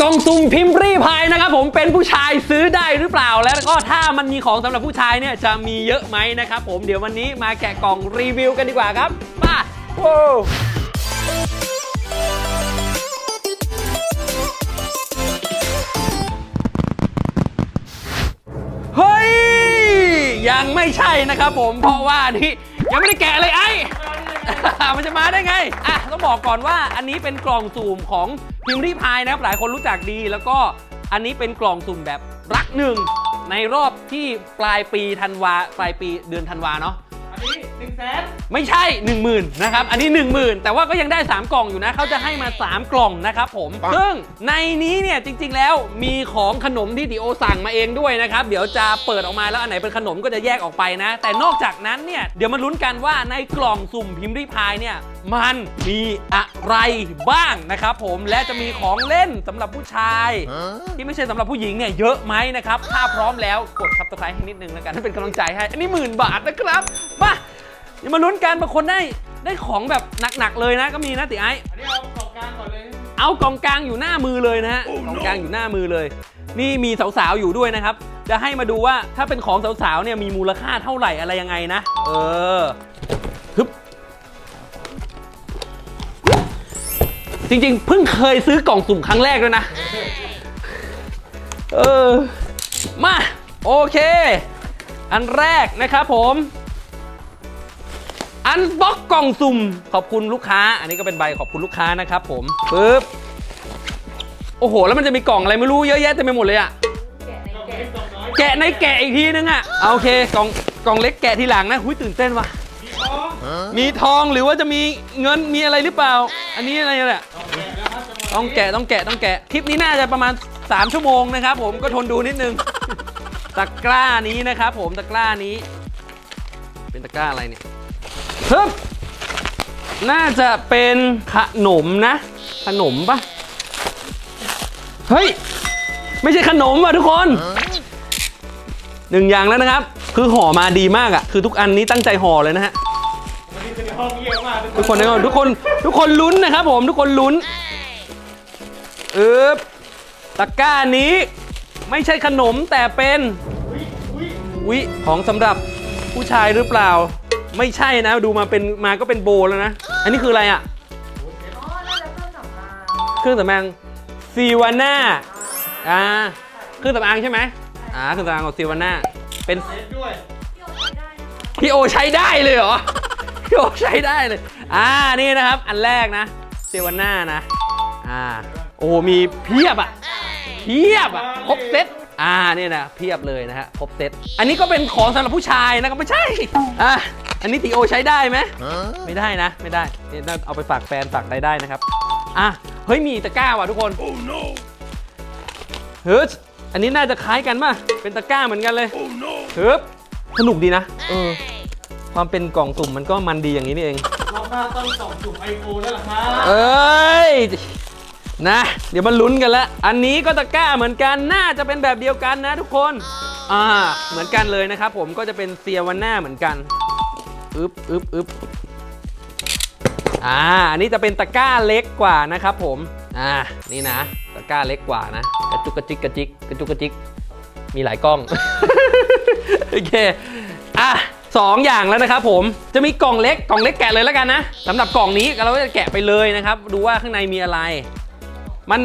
กล่องสุ่มพิมพ์รีพายนะครับผมเป็นผู้ชายซื้อได้หรือเปล่า แล้วก็ถ้ามันมีของสำหรับผู้ชายเนี่ยจะมีเยอะไหมนะครับผมเดี๋ยววันนี้มาแกะกล่องรีวิวกันดีกว่าครับมาโว้เฮ้ย ยังไม่ใช่นะครับผมเพราะว่านี่ยังไม่ได้แกะเลยไอ้มันจะมาได้ไง อะ ต้องบอกก่อนว่าอันนี้เป็นกล่องสุ่มของ พิมพ์รีพายนะครับหลายคนรู้จักดี แล้วก็อันนี้เป็นกล่องสุ่มแบบรักหนึ่งในรอบที่ปลายปีธันวาปลายปีเดือนธันวาเนาะ แสนไม่ใช่ 1 0,000นะครับอันนี้ 10,000 แต่ว่าก็ยังได้ 3 กล่องอยู่นะเขาจะให้มา 3 กล่องนะครับผม ซึ่งในนี้เนี่ยจริง ๆ แล้วมีของขนมที่ดิโอสั่งมาเองด้วยนะครับเดี๋ยวจะเปิดออกมาแล้วอันไหนเป็นขนมก็จะแยกออกไปนะ แต่นอกจากนั้นเนี่ยเดี๋ยวมาลุ้นกันว่าในกล่องสุ่มพิมพ์ริพายเนี่ยมันมีอะไรบ้างนะครับผมและจะมีของเล่นสำหรับผู้ชาย ที่ไม่ใช่สำหรับผู้หญิงเนี่ยเยอะไหมนะครับถ้าพร้อมแล้วกดซับสไครต์ให้นิดนึงแล้วกันให้เป็นกำลังใจให้อันนี้หมื่นบาทนะครับมา อย่ามาลุ้นกันบางคนได้ได้ของแบบหนักๆเลยนะ ก็มีนะติไอซ์อันนี้เอากล่องกลางก่อนเลย เอากองกลางอยู่หน้ามือเลยนะฮะกองกลางอยู่หน้ามือเลย นี่มีสาวๆอยู่ด้วยนะครับ จะให้มาดูว่าถ้าเป็นของสาวๆเนี่ยมีมูลค่าเท่าไหร่อะไรยังไงนะ เออฮึบจริงๆ เพิ่งเคยซื้อกล่องสุ่มครั้งแรกด้วยนะ เออ มา โอเค อันแรกนะครับผม อันบ็อกกล่องสุ่มขอบคุณลูกค้า อันนี้ก็เป็นใบขอบคุณลูกค้านะครับผมปึ๊บโอ้โห แล้วมันจะมีกล่องอะไรไม่รู้เยอะแยะเต็มไปหมดเลยอะกล่องเล็กกล่องน้อยแกะในแกะอีกทีนึงอะเอาโอเคกล่องกล่องเล็กแกะทีหลังนะหุยตื่นเต้นว่ะมีทองมีทองหรือว่าจะมีเงินมีอะไรหรือเปล่า อันนี้อะไรเนี่ยต้องแกะแล้วครับจังหวะต้องแกะต้องแกะต้องแกะคลิปนี้น่าจะประมาณ 3 ชั่วโมงนะครับผมก็ทนดูนิดนึงตะกร้านี้นะครับผมตะกร้านี้ เป็นตะกร้าอะไรเนี่ย ฮึบน่าจะเป็นขนมนะ ขนมปะเฮ้ย ไม่ใช่ขนมอะทุกคนหนึ่งอย่างแล้วนะครับ คือห่อมาดีมากอะ คือทุกอันนี้ตั้งใจห่อเลยนะฮะวันนี้คือในทุกคนทุกคน ทุกคนลุ้นนะครับผม ทุกคนลุ้นเอ๊บตะกร้านี้ไม่ใช่ขนมแต่เป็นวิของสำหรับผู้ชายหรือเปล่า ไม่ใช่นะดูมาเป็นมาก็เป็นโบแล้วนะ อันนี้คืออะไรอะ อ๋อน่าจะเครื่องสำอางเครื่องสำอางซีวาน่าอ่าเครื่องสำอางใช่ไหมอ่าเครื่องสำอางของซีวาน่าเป็น เซตด้วย ที่เอาใช้ได้นะคะ พี่โอใช้ได้เลยเหรอ พี่โอใช้ได้เลย อ่า นี่นะครับ อันแรกนะเซวาน่านะ อ่า โอ้ มีเพียบอะ เพียบอะ ครบเซต อ่า นี่นะ เพียบเลยนะฮะ ครบเซต อันนี้ก็เป็นของสำหรับผู้ชายนะครับไม่ใช่ อะ อันนี้ตีโอใช้ได้ไหมไม่ได้นะ ไม่ได้นี่น่าเอาไปฝากแฟนฝากใครได้นะครับ อะ เฮ้ย มีตะกร้าว่ะทุกคนเฮ้ยอันนี้น่าจะคล้ายกันป่ะ เป็นตะกร้าเหมือนกันเลยเฮ้ยสนุกดีนะเออความเป็นกล่องสุ่มมันก็มันดีอย่างนี้นี่เองรอบหน้าต้องส่องจุ่มไอโฟนแล้วล่ะครับเอ้ยนะ เดี๋ยวมาลุ้นกันละอันนี้ก็ตะกร้าเหมือนกันน่าจะเป็นแบบเดียวกันนะทุกคนอ่าเหมือนกันเลยนะครับผมก็จะเป็นเซียวันหน้าเหมือนกัน อึ๊บอึ๊บอึ๊บอ่า อันนี้จะเป็นตะกร้าเล็กกว่านะครับผม อ่า นี่นะ ตะกร้าเล็กกว่านะ กระจุกกระจิกกระจิกกระจุกกระจิก มีหลายกล้อง โอเค อะสองอย่างแล้วนะครับผม จะมีกล่องเล็ก กล่องเล็กแกะเลยแล้วกันนะสำหรับกล่องนี้เราก็จะแกะไปเลยนะครับ ดูว่าข้างในมีอะไร มัน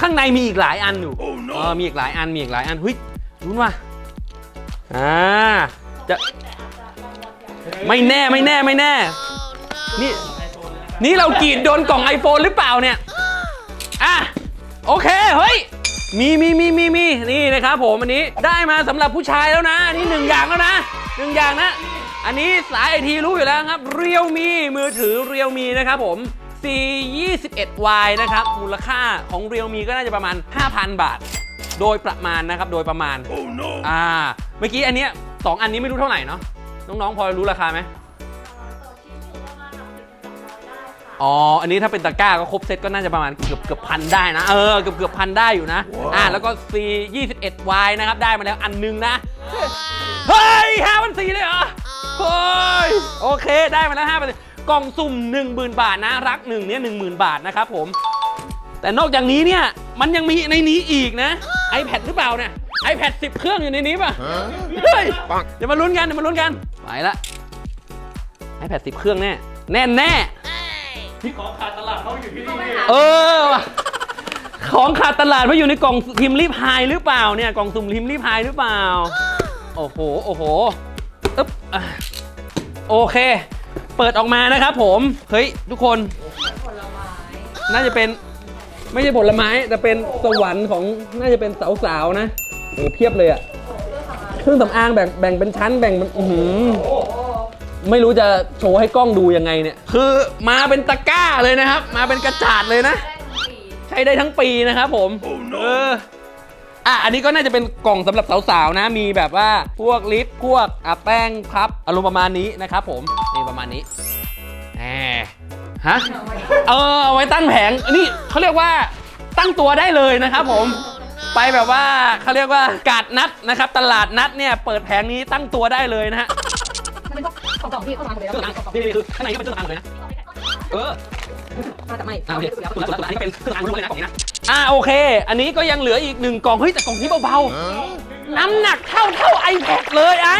ข้างในมีอีกหลายอันอยู่เออมีอีกหลายอัน มีอีกหลายอันเฮ้ยรุ้นว่ะ อ่า จะ ไม่แน่ไม่แน่ไม่แน่ นี่ไอโฟนเลยนะครับนี่เรากรีดโดนกล่อง iPhone หรือเปล่าเนี่ย อะ โอเค เฮ้ย มีมีมีมีมีนี่นะครับผมอันนี้ได้มาสำหรับผู้ชายแล้วนะอันนี้หนึ่งอย่างแล้วนะหนึ่งอย่างนะ อันนี้สายไอทีรู้อยู่แล้วครับเรียวมีมือถือเรียวมีนะครับผม C 2 1 Y นะครับ มูลค่าของเรียวมีก็น่าจะประมาณ 5,000 บาท โดยประมาณนะครับ โดยประมาณอ่า เมื่อกี้อันเนี้ยสองอันนี้ไม่รู้เท่าไหร่เนาะ น้องๆ พอรู้ราคาไหมต่อชิ้นอยู่ประมาณหลักสิบถึงสองร้อยได้ค่ะอ๋อ อันนี้ถ้าเป็นตะกร้าก็ครบเซตก็น่าจะประมาณเกือบเกือบพันได้นะ เออ เกือบเกือบพันได้อยู่นะ อ่าแล้วก็ C 2 1 Y นะครับ ได้มาแล้วอันหนึงนะ เฮ้ยห้าพันสี่เลยเหรอเฮ้ยโอเค ได้มาแล้วห้าพันกล่องสุ่ม 1 0,000 บาทนะ รักหนึ่งเนี่ยหนึ่งหมื่นบาทนะครับผม แต่นอกจากนี้เนี่ย มันยังมีในนี้อีกนะ iPad หรือเปล่าเนี่ย iPad 10 เครื่องอยู่ในนี้ป่ะ เฮ้ย เดี๋ยวมาลุ้นกัน เดี๋ยวมาลุ้นกัน ไปละ iPad 10 เครื่องแน่ แน่แน่ที่ของขาดตลาดเขาอยู่ที่นี่เนี่ยเออว่ะของขาดตลาดมาอยู่ในกล่องพิมพ์รีพายหรือเปล่าเนี่ย กล่องสุ่มพิมพ์รีพายหรือเปล่า โอ้โห โอ้โหอึ๊บอะโอเค เปิดออกมานะครับผม เฮ้ย ทุกคน น่าจะเป็นไม่ใช่ผลไม้ แต่เป็นสวรรค์ของน่าจะเป็นสาวๆนะ โอ้เพียบเลยอะเครื่องสำอางแบ่งแบ่งเป็นชั้นแบ่งเป็นอื้อหือไม่รู้จะโชว์ให้กล้องดูยังไงเนี่ย คือมาเป็นตะกร้าเลยนะครับ มาเป็นกระจาดเลยนะ ใช้ได้ทั้งปีนะครับผม เออ อะ อันนี้ก็น่าจะเป็นกล่องสำหรับสาวๆนะ มีแบบว่าพวกลิป พวกอะแป้งพับ อารมณ์ประมาณนี้นะครับผม นี่ประมาณนี้แหมฮะ เออเอาไว้ตั้งแผงอันนี้เขาเรียกว่าตั้งตัวได้เลยนะครับผม ไปแบบว่าเขาเรียกว่ากาดนัดนะครับ ตลาดนัดเนี่ยเปิดแผงนี้ตั้งตัวได้เลยนะฮะมันเป็นพวกของกล่องที่เข้ามาหมดเลยเครื่องแล้ราวงนี่คือข้างในก็เป็นเครื่องรางเลยนะเออมาจากไม่อ่าโอเคอันนี้ก็เป็นเครื่องรางล้วนเลยนะกล่องนี้นะอ่าโอเค อันนี้ก็ยังเหลืออีกหนึ่งกล่องเฮ้ยแต่กล่องนี้เบาๆน้ำหนักเท่าเท่า iPad เลยไอ้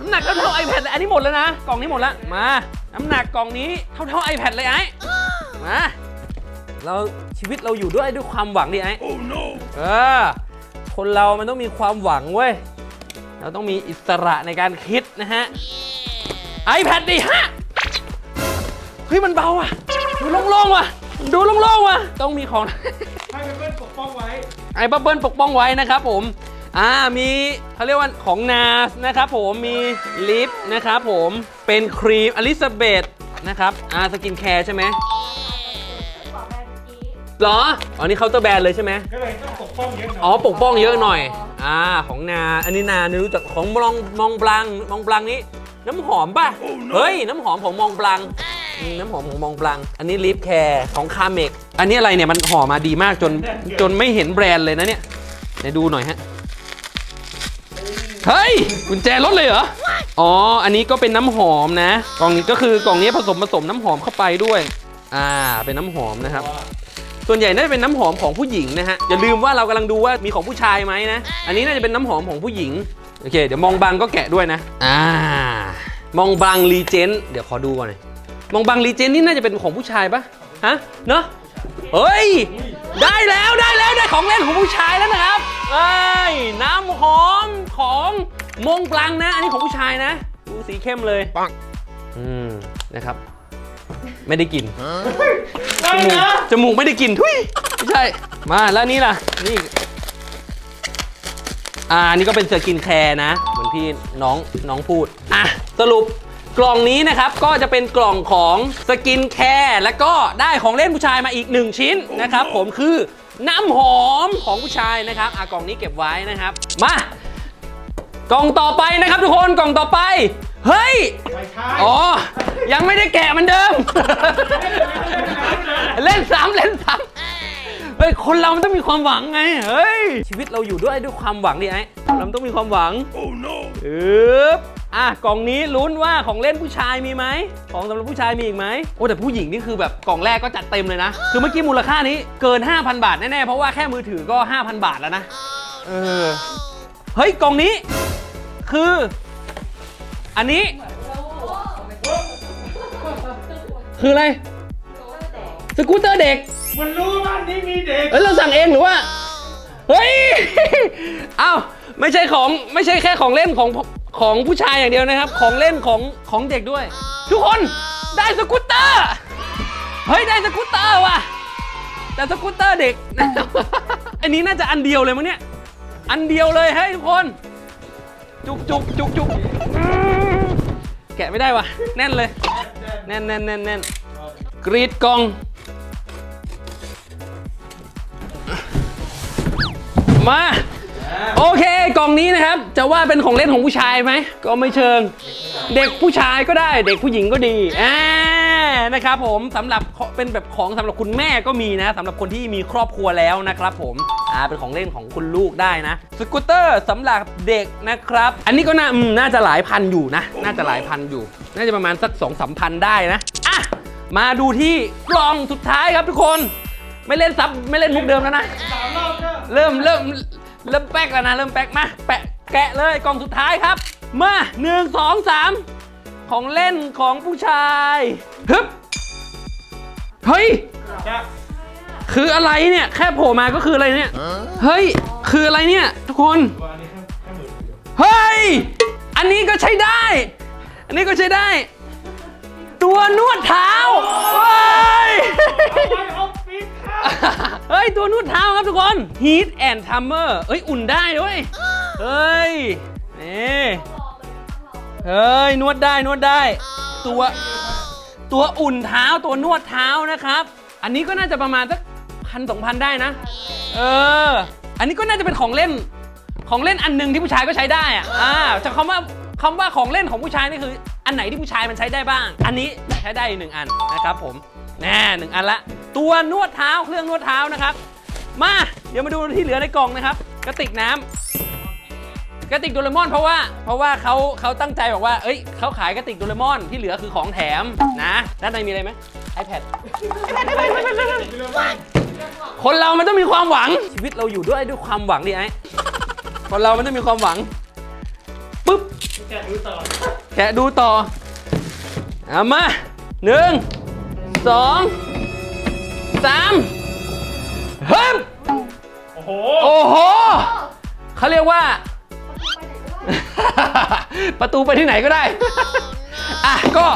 น้ำหนักเท่าเท่า iPad เลยอันนี้หมดแล้วนะกล่องนี้หมดแล้วมา น้ำหนักกล่องนี้เท่าเท่า iPad เลยไอ้มา เราชีวิตเราอยู่ด้วยด้วยความหวังดิไอ้เออคนเรามันต้องมีความหวังเว้ย เราต้องมีอิสระในการคิดนะฮะ iPad ดิฮะ เฮ้ย มันเบาอะ ดูโล่งๆว่ะ ดูโล่งๆว่ะ ต้องมีของ ให้เพื่อนๆปกป้องไว้ ไอ้บับเบิ้ลปกป้องไว้นะครับผม อ่า มีเขาเรียกว่าของนาสนะครับผม มีลิปนะครับผม เป็นครีมอลิซาเบธนะครับ อ่า สกินแคร์ใช่ไหม เหรออ๋อนี่เคาน์เตอร์แบรนด์เลยใช่ไหมก็เลยต้องปกป้องเยอะหน่อยอ๋อปกป้องเยอะหน่อย อ่าของนา อันนี้นาเนี่ยรู้จักของมองมองบลังมองบลังนี้ น้ำหอมป่ะเฮ้ยน้ำหอมของมองบลังอืมน้ำหอมของมองบลัง อันนี้ลิปแคร์ของคาเมกอันนี้อะไรเนี่ยมันห่อมาดีมากจนจนไม่เห็นแบรนด์เลยนะเนี่ยไหนดูหน่อยฮะเฮ้ยกุญแจรถเลยเหรออ๋ออันนี้ก็เป็นน้ำหอมนะกล่องนี้ก็คือกล่องนี้ผสมผสมน้ำหอมเข้าไปด้วย อ่าเป็นน้ำหอมนะครับ ส่วนใหญ่น่าจะเป็นน้ำหอมของผู้หญิงนะฮะอย่าลืมว่าเรากำลังดูว่ามีของผู้ชายไหมนะ อันนี้น่าจะเป็นน้ำหอมของผู้หญิงโอเค เดี๋ยวมองบังก็แกะด้วยนะอ่ามองบังรีเจนเดี๋ยวขอดูก่อนหน่อยมองบังรีเจนนี่น่าจะเป็นของผู้ชายปะฮะเนอะเฮ้ย ได้แล้วได้แล้วได้ของเล่นของผู้ชายแล้วนะครับเอ้ยน้ำหอมของมงปลังนะ อันนี้ของผู้ชายนะดูสีเข้มเลยปังอืมนะครับ ไม่ได้กลินได้จมูกนะจมูกไม่ได้กลิ่นทุยไม่ใช่ มาแล้วนี่ล่ะ นี่ อ่านี่ก็เป็นสกินแคร์นะ เหมือนพี่น้องน้องพูด อะ สรุปกล่องนี้นะครับก็จะเป็นกล่องของสกินแคร์แล้วก็ได้ของเล่นผู้ชายมาอีก 1 ชิ้นนะครับ ผมคือน้ำหอมของผู้ชายนะครับอะกล่องนี้เก็บไว้นะครับ มา กล่องต่อไปนะครับทุกคนกล่องต่อไป เฮ้ย ไม่ใช่อ๋อ ยังไม่ได้แกะเหมันเดิม เล่นซ้ำเล่นซ้ำเฮ้ย คนเรามันต้องมีความหวังไง เฮ้ย ชีวิตเราอยู่ด้วยด้วยความหวังดิไอ้เราต้องมีความหวัง โอ้ no อึ๊บอะ กล่องนี้ลุ้นว่าของเล่นผู้ชายมีไหม ของสำหรับผู้ชายมีอีกไหม โอ้แต่ผู้หญิงนี่คือแบบกล่องแรกก็จัดเต็มเลยนะ คือเมื่อกี้มูลค่านี้เกิน 5,000 บาทแน่ๆ เพราะว่าแค่มือถือก็ 5,000 บาทแล้วนะ เออ เฮ้ยกล่องนี้ คือ อันนี้ คืออะไร สกูตเตอร์เด็ก มันรู้ว่าบ้านนี้มีเด็กเฮ้ยเราสั่งเองหรือว่า เฮ้ยเอ้าไม่ใช่ของไม่ใช่แค่ของเล่นของของผู้ชายอย่างเดียวนะครับ ของเล่นของของเด็กด้วย ทุกคนได้สกูตเตอร์ เฮ้ยได้สกูตเตอร์ว่ะ แต่สกูตเตอร์เด็ก อันนี้น่าจะอันเดียวเลยมั้งเนี่ย อันเดียวเลยเฮ้ทุกคน จุกจุกจุกจุกแกะไม่ได้ว่ะ แน่นเลย แน่นแน่นแน่นแน่นกรีดกล่อง มา โอเค กล่องนี้นะครับ จะว่าเป็นของเล่นของผู้ชายไหม ก็ไม่เชิง เด็กผู้ชายก็ได้ เด็กผู้หญิงก็ดีอ่า นะครับผมสำหรับเป็นแบบของสำหรับคุณแม่ก็มีนะสำหรับคนที่มีครอบครัวแล้วนะครับผมอ่าเป็นของเล่นของคุณลูกได้นะ สกูตเตอร์สำหรับเด็กนะครับ อันนี้ก็น่าน่าจะหลายพันอยู่นะ น่าจะหลายพันอยู่ น่าจะประมาณสัก2องสามพันได้นะอะมาดูที่กล่องสุดท้ายครับทุกคน ไม่เล่นซับไม่เล่นมุกเดิมแล้วนะสามรอบเนอะเริ่มเริ่มเริ่มแป๊กแล้วนะเริ่มแป๊กมาแปะแกะเลยกล่องสุดท้ายครับ มาหนึ่งสองสามของเล่นของผู้ชาย ฮึบเฮ้ย จะคืออะไรเนี่ย แค่โผล่มาก็คืออะไรเนี่ย เฮ้ย คืออะไรเนี่ย ทุกคน ว่าอันนี้แค่แค่หมื่นเดียวเฮ้ย อันนี้ก็ใช้ได้ อันนี้ก็ใช้ได้ ตัวนวดเท้า เฮ้ยไว้ออฟฟิศครับเฮ้ย ตัวนวดเท้าครับทุกคน Heat and Timer เฮ้ย อุ่นได้ด้วย เฮ้ย นี่ เฮ้ย นวดได้นวดได้ ตัว ตัวอุ่นเท้าตัวนวดเท้านะครับ อันนี้ก็น่าจะประมาณสักพันสองพันได้นะ เออ อันนี้ก็น่าจะเป็นของเล่น ของเล่นอันหนึ่งที่ผู้ชายก็ใช้ได้อะอ่าจะคำว่าคำว่าของเล่นของผู้ชายนี่คือ อันไหนที่ผู้ชายมันใช้ได้บ้าง อันนี้ใช้ได้หนึ่งอันนะครับผมแน่หนึ่งอันละ ตัวนวดเท้าเครื่องนวดเท้านะครับ มา เดี๋ยวมาดูที่เหลือในกล่องนะครับ กระติกน้ำ กระติกโดเรมอนเพราะว่าเพราะว่าเขาเขาตั้งใจบอกว่า เอ้ยเขาขายกระติกโดเรมอนที่เหลือคือของแถมนะด้านในมีอะไรไหม iPad คนเรามันต้องมีความหวัง ชีวิตเราอยู่ด้วยด้วยความหวังดิไอ้คนเรามันต้องมีความหวังปุ๊บแกะดูต่อแกะดูต่อเอามาหนึ่งสองสามเฮ้ยโอ้โหโอ้โหเขาเรียกว่า ประตูไปที่ไหนก็ได้ อะก็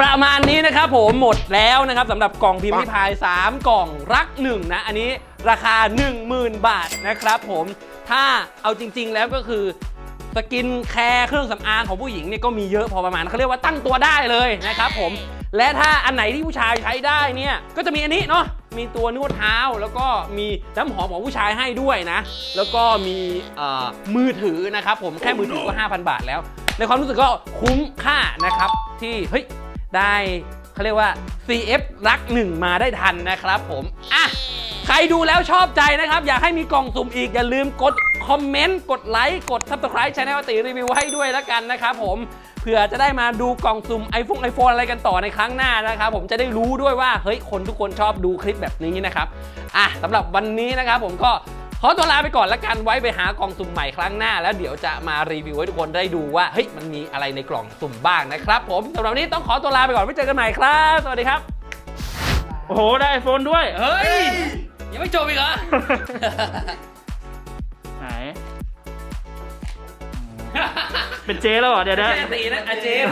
ประมาณนี้นะครับผมหมดแล้วนะครับสำหรับกล่องพิมพ์ริพาย 3 กล่องรักหนึ่งนะ อันนี้ราคา 10,000 บาทนะครับผมถ้าเอาจริง ๆ แล้วก็คือสกินแคร์เครื่องสำอางของผู้หญิงเนี่ยก็มีเยอะพอประมาณเขาเรียกว่าตั้งตัวได้เลยนะครับผม และถ้าอันไหนที่ผู้ชายใช้ได้เนี่ย ก็จะมีอันนี้เนาะ มีตัวนวดเท้า แล้วก็มีน้ำหอมของผู้ชายให้ด้วยนะ แล้วก็มีเอ่อมือถือนะครับผม แค่มือถือก็ 5,000 บาทแล้ว ในความรู้สึกก็คุ้มค่านะครับ ที่เฮ้ยได้เขาเรียกว่า CF รักหนึ่งมาได้ทันนะครับผมอะใครดูแล้วชอบใจนะครับ อยากให้มีกล่องสุ่มอีก อย่าลืมกดคอมเมนต์ กดไลค์ กด subscribe ช anel ติรีวิวให้ด้วยแล้วกันนะครับผม เผื่อจะได้มาดูกล่องสุ่ม iPhone iPhone อะไรกันต่อในครั้งหน้านะครับผมจะได้รู้ด้วยว่าเฮ้ยคนทุกคนชอบดูคลิปแบบนี้นะครับอะสำหรับวันนี้นะครับผมก็ขอตัวลาไปก่อนแล้วกันไว้ไปหากล่องสุ่มใหม่ครั้งหน้า แล้วเดี๋ยวจะมารีวิวให้ทุกคนได้ดูว่าเฮ้ยมันมีอะไรในกล่องสุ่มบ้างนะครับ ผมสำหรับวันนี้ต้องขอตัวลาไปก่อนไว้เจอกันใหม่ครับ สวัสดีครับ โอ้โห ได้ไอโฟนด้วย เฮ้ย ยังไม่จบอีกเหรอ ไหน เป็นเจแล้วเหรอเดี๋ยวนะไม่ใช่ตีนะอาเจม